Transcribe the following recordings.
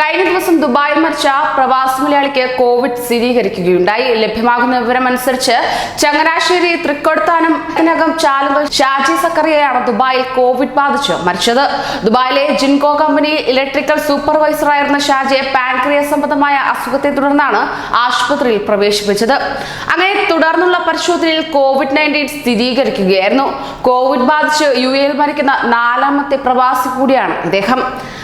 കഴിഞ്ഞ ദിവസം ദുബായിൽ മരിച്ച പ്രവാസി മലയാളിക്ക് കോവിഡ് സ്ഥിരീകരിക്കുകയുണ്ടായി. ലഭ്യമാകുന്ന വിവരമനുസരിച്ച് ചങ്ങനാശ്ശേരി തൃക്കൊടുത്താനം ഇതിനകം ചാലുകൾ ഷാജി സക്കറിയയാണ് ദുബായിൽ കോവിഡ് ബാധിച്ച് മരിച്ചത്. ദുബായിലെ ജിൻകോ കമ്പനി ഇലക്ട്രിക്കൽ സൂപ്പർവൈസറായിരുന്ന ഷാജിയെ പാൻക്രിയ സംബന്ധമായ അസുഖത്തെ തുടർന്നാണ് ആശുപത്രിയിൽ പ്രവേശിപ്പിച്ചത്. അങ്ങനെ തുടർന്നുള്ള പരിശോധനയിൽ കോവിഡ് നയന്റീൻ സ്ഥിരീകരിക്കുകയായിരുന്നു. കോവിഡ് ബാധിച്ച് യു എയിൽ മരിക്കുന്ന നാലാമത്തെ പ്രവാസി കൂടിയാണ് ഇദ്ദേഹം.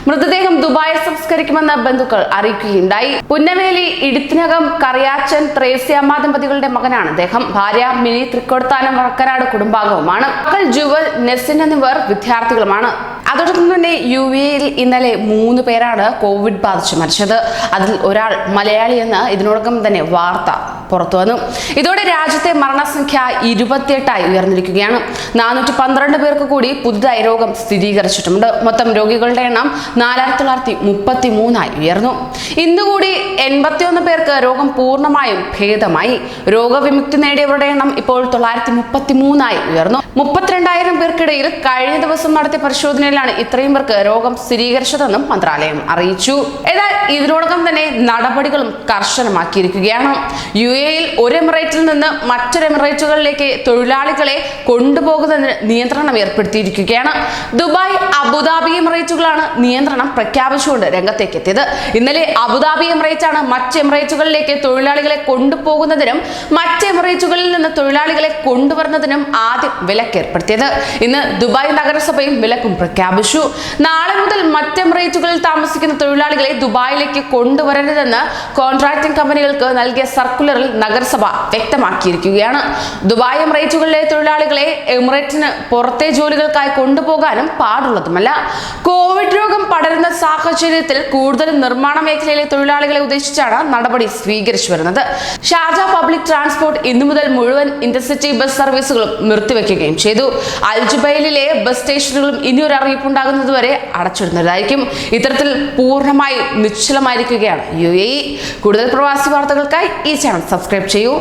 മൃതദേഹം ദുബായിൽ സംസ്കരിക്കുമെന്ന് ബന്ധുക്കൾ അറിയിക്കുകയുണ്ടായി. പുന്നവേലി ഇടുത്തിനകം കറിയാച്ചൻ ത്രേസ്യാമ്മ ദമ്പതികളുടെ മകനാണ് അദ്ദേഹം ഭാര്യ മിനി തൃക്കോടത്താനം വക്കനാട് കുടുംബാംഗവുമാണ്. മക്കൾ ജുവൽ നെസിൻ എന്നിവർ വിദ്യാർത്ഥികളുമാണ്. അതോടൊപ്പം തന്നെ യു എയിൽ ഇന്നലെ മൂന്ന് പേരാണ് കോവിഡ് ബാധിച്ച് മരിച്ചത്. അതിൽ ഒരാൾ മലയാളിയെന്ന് ഇതിനോടകം തന്നെ വാർത്ത പുറത്തു വന്നു. ഇതോടെ രാജ്യത്തെ മരണസംഖ്യ ഇരുപത്തിയെട്ടായി ഉയർന്നിരിക്കുകയാണ്. നാനൂറ്റി പന്ത്രണ്ട് പേർക്ക് കൂടി പുതുതായി രോഗം സ്ഥിരീകരിച്ചിട്ടുണ്ട് മൊത്തം രോഗികളുടെ എണ്ണം നാലായിരത്തി തൊള്ളായിരത്തി മുപ്പത്തി മൂന്നായി ഉയർന്നു. ഇന്ന് കൂടി എൺപത്തിയൊന്ന് പേർക്ക് രോഗം പൂർണമായും ഭേദമായി. രോഗവിമുക്തി നേടിയവരുടെ എണ്ണം ഇപ്പോൾ തൊള്ളായിരത്തി മുപ്പത്തി മൂന്നായി ഉയർന്നു. മുപ്പത്തിരണ്ടായിരം പേർക്കിടയിൽ കഴിഞ്ഞ ദിവസം നടത്തിയ പരിശോധനയിലാണ് ഇത്രയും പേർക്ക് രോഗം സ്ഥിരീകരിച്ചതെന്നും മന്ത്രാലയം അറിയിച്ചു. എന്നാൽ ഇതിനോടകം തന്നെ നടപടികളും കർശനമാക്കിയിരിക്കുകയാണ്. യു എയിൽ ഒരു എമിറേറ്റിൽ നിന്ന് മറ്റൊരു എമിറേറ്റുകളിലേക്ക് തൊഴിലാളികളെ കൊണ്ടുപോകുന്നതിന് നിയന്ത്രണം ഏർപ്പെടുത്തിയിരിക്കുകയാണ്. ദുബായ് അബുദാബി എമിറേറ്റുകളാണ് നിയന്ത്രണം പ്രഖ്യാപിച്ചുകൊണ്ട് രംഗത്തേക്ക് എത്തിയത് ഇന്നലെ അബുദാബി എമിറേറ്റ് ആണ് മറ്റ് എമിറേറ്റുകളിലേക്ക് തൊഴിലാളികളെ കൊണ്ടുപോകുന്നതിനും മറ്റ് എമിറേറ്റുകളിൽ നിന്ന് തൊഴിലാളികളെ കൊണ്ടുവരുന്നതിനും ആദ്യം വിലക്ക് ഏർപ്പെടുത്തിയത് ഇന്ന് ദുബായ് നഗരസഭയും വിലക്കും പ്രഖ്യാപിച്ചു. നാളെ മുതൽ മറ്റ് എമിറേറ്റുകളിൽ താമസിക്കുന്ന തൊഴിലാളികളെ ദുബായിലേക്ക് കൊണ്ടുവരരുതെന്ന് കോൺട്രാക്ടിംഗ് കമ്പനികൾക്ക് നൽകിയ സർക്കുലറിൽ നഗരസഭ വ്യക്തമാക്കിയിരിക്കുകയാണ്. ദുബായ് എമിറേറ്റുകളിലെ തൊഴിലാളികളെ എമിറേറ്റിന് പുറത്തെ ജോലികൾക്കായി കൊണ്ടുപോകാനും പാടുള്ളതുമല്ല. കോവിഡ് രോഗം പടരുന്ന സാഹചര്യത്തിൽ കൂടുതൽ നിർമ്മാണ മേഖലയിലെ തൊഴിലാളികളെ ഉദ്ദേശിച്ചാണ് നടപടി സ്വീകരിച്ചു വരുന്നത്. ഷാർജ പബ്ലിക് ട്രാൻസ്പോർട്ട് ഇന്നു മുതൽ മുഴുവൻ ഇന്റർസിറ്റി ബസ് സർവീസുകളും നിർത്തിവെക്കുകയും ചെയ്തു. അൽജുബൈലിലെ ബസ് സ്റ്റേഷനുകളും ഇനി ഒരു അറിയിപ്പുണ്ടാകുന്നതുവരെ അടച്ചിടുന്നതായിരിക്കും. ഇത്തരത്തിൽ പൂർണമായും നിശ്ചലമായിരിക്കുകയാണ് യു എ കൂടുതൽ പ്രവാസി വാർത്തകൾക്കായി ഈ ചാനൽ സബ്സ്ക്രൈബ് ചെയ്യൂ.